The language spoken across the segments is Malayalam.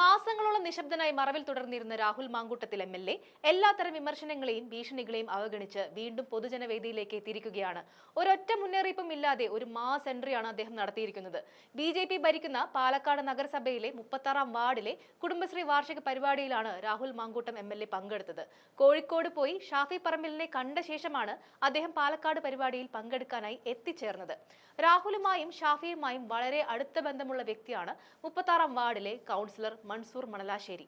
മാസങ്ങളോളം നിശബ്ദനായി മറവിൽ തുടർന്നിരുന്ന Rahul Mankoottathil M L A എല്ലാത്തരം വിമർശനങ്ങളെയും ഭീഷണികളെയും അവഗണിച്ച് വീണ്ടും പൊതുജനവേദിയിലേക്ക് എത്തിയിരിക്കുകയാണ്. ഒരൊറ്റ മുന്നറിയിപ്പും ഇല്ലാതെ ഒരു മാസ് എൻട്രിയാണ് അദ്ദേഹം നടത്തിയിരിക്കുന്നത്. ബി ജെ പി ഭരിക്കുന്ന പാലക്കാട് നഗരസഭയിലെ മുപ്പത്താറാം വാർഡിലെ കുടുംബശ്രീ വാർഷിക പരിപാടിയിലാണ് Rahul Mankoottam M L A പങ്കെടുത്തത്. കോഴിക്കോട് പോയി ഷാഫി പറമ്പിലിനെ കണ്ട ശേഷമാണ് അദ്ദേഹം പാലക്കാട് പരിപാടിയിൽ പങ്കെടുക്കാനായി എത്തിച്ചേർന്നത്. രാഹുലുമായും ഷാഫിയുമായും വളരെ അടുത്ത ബന്ധമുള്ള വ്യക്തിയാണ് മുപ്പത്താറാം വാർഡിലെ കൗൺസിലർ മൻസൂർ മണലാശ്ശേരി.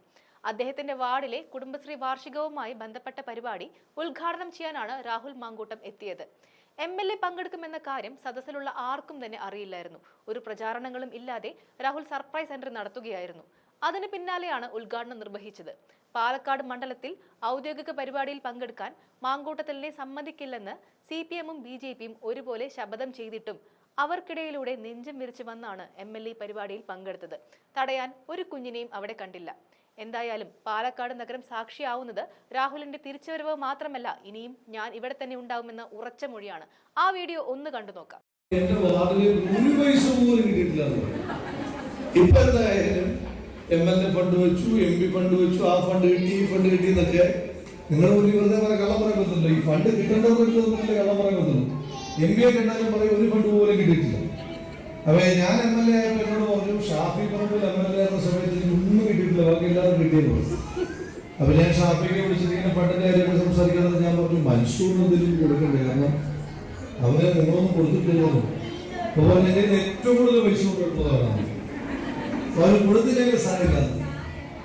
അദ്ദേഹത്തിന്റെ വാർഡിലെ കുടുംബശ്രീ വാർഷികവുമായി ബന്ധപ്പെട്ട പരിപാടി ഉദ്ഘാടനം ചെയ്യാനാണ് രാഹുൽ മാങ്കൂട്ടം എത്തിയത്. എം എൽ എ പങ്കെടുക്കുമെന്ന കാര്യം സദസ്സിലുള്ള ആർക്കും തന്നെ അറിയില്ലായിരുന്നു. ഒരു പ്രചാരണങ്ങളും ഇല്ലാതെ രാഹുൽ സർപ്രൈസ് എൻട്രി നടത്തുകയായിരുന്നു. അതിന് പിന്നാലെയാണ് ഉദ്ഘാടനം നിർവഹിച്ചത്. പാലക്കാട് മണ്ഡലത്തിൽ ഔദ്യോഗിക പരിപാടിയിൽ പങ്കെടുക്കാൻ മാങ്കൂട്ടത്തിലിനെ സമ്മതിക്കില്ലെന്ന് സി പി എമ്മും ബി ജെ പിയും ഒരുപോലെ ശപഥം ചെയ്തിട്ടും അവർക്കിടയിലൂടെ നെഞ്ചം വിരിച്ചു വന്നാണ് എം എൽ എ പരിപാടിയിൽ പങ്കെടുത്തത്. തടയാൻ ഒരു കുഞ്ഞിനെയും അവിടെ കണ്ടില്ല. എന്തായാലും പാലക്കാട് നഗരം സാക്ഷിയാവുന്നത് രാഹുലിന്റെ തിരിച്ചുവരവ് മാത്രമല്ല ഇനിയും ഞാൻ ഇവിടെ തന്നെ ഉണ്ടാവുമെന്ന ഉറച്ച മൊഴിയാണ്. ആ വീഡിയോ ഒന്ന് കണ്ടു നോക്കാം. എന്റെ വാർഡിൽ ഒരു പൈസ പോലും കിട്ടിയിട്ടില്ല. ഇപ്പൊ എന്തായാലും എം എൽ എ ഫണ്ട് വെച്ചു എം പി ഫണ്ട് വെച്ചു ആ ഫണ്ട് കിട്ടി ഈ ഫണ്ട് കിട്ടി എന്നൊക്കെ നിങ്ങൾ വെറുതെ കള്ളം പറയാൻ പറ്റില്ല ഈ ഫണ്ട് കിട്ടേണ്ടവർക്ക് എം പി എ ഉണ്ടാലും പറയും ഒരു ഫണ്ട് പോലും കിട്ടിയിട്ടില്ല. അപ്പൊ ഞാൻ എം എൽ എ ആയപ്പോ എന്നോട് പറഞ്ഞു Shafi Parambil M L A എന്ന സമയത്ത് ഒന്നും കിട്ടിയിട്ടില്ല ബാക്കി എല്ലാവരും കിട്ടിയെന്ന് പറഞ്ഞു. അപ്പൊ ഞാൻ ഷാഫിക്ക് വിളിച്ചിട്ട് ഇങ്ങനെ ഫണ്ടിന്റെ കാര്യങ്ങൾ സംസാരിക്കുന്നത് ഞാൻ പറഞ്ഞു മൻസൂറിന് എന്തെങ്കിലും കൊടുക്കണ്ടേ? കാരണം അവരെ നിങ്ങളൊന്നും കൊടുത്തിട്ടില്ല അപ്പൊ പറഞ്ഞു "എന്റെ ഏറ്റവും കൂടുതൽ പൈസ കൊടുത്തതാണ് അവർ കൊടുത്തില്ലെങ്കിൽ സാരില്ല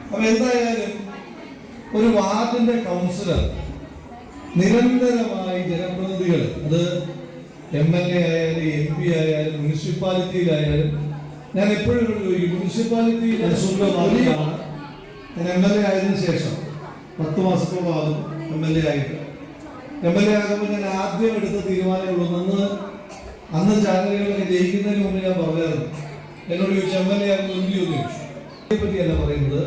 അപ്പൊ എന്തായാലും ഒരു വാർഡിന്റെ കൗൺസിലർ നിരന്തരമായി ജനപ്രതിനിധികൾ അത് എം എൽ എ ആയാലും എം പി ആയാലും മുനിസിപ്പാലിറ്റിയിലായാലും ഞാൻ എപ്പോഴും ചോദിക്കും മുനിസിപ്പാലിറ്റി സ്വന്തമാണ് ഞാൻ എം എൽ എ ആയതിനു ശേഷം പത്ത് മാസത്തോളം ആകും എം എൽ എ ആയിട്ട്. എം എൽ എ ആകുമ്പോൾ ഞാൻ ആദ്യം എടുത്ത തീരുമാനമുള്ളൂ അന്ന് അന്ന് ചാനലുകളിലൊക്കെ ജയിക്കുന്നതിന് മുമ്പ് ഞാൻ പറഞ്ഞായിരുന്നു. എന്നോട് ചോദിച്ചു എം എൽ എ ആകുമ്പോൾ എന്ത് ചോദിച്ചു. പറ്റിയല്ല പറയുന്നത്.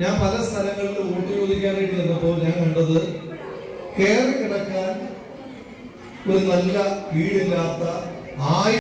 ഞാൻ പല സ്ഥലങ്ങളിൽ വോട്ട് ചോദിക്കാനായിട്ട് ചെന്നപ്പോൾ ഞാൻ കണ്ടത് കയറി കിടക്കാൻ ഒരു നല്ല വീടില്ലാത്ത ആയിരം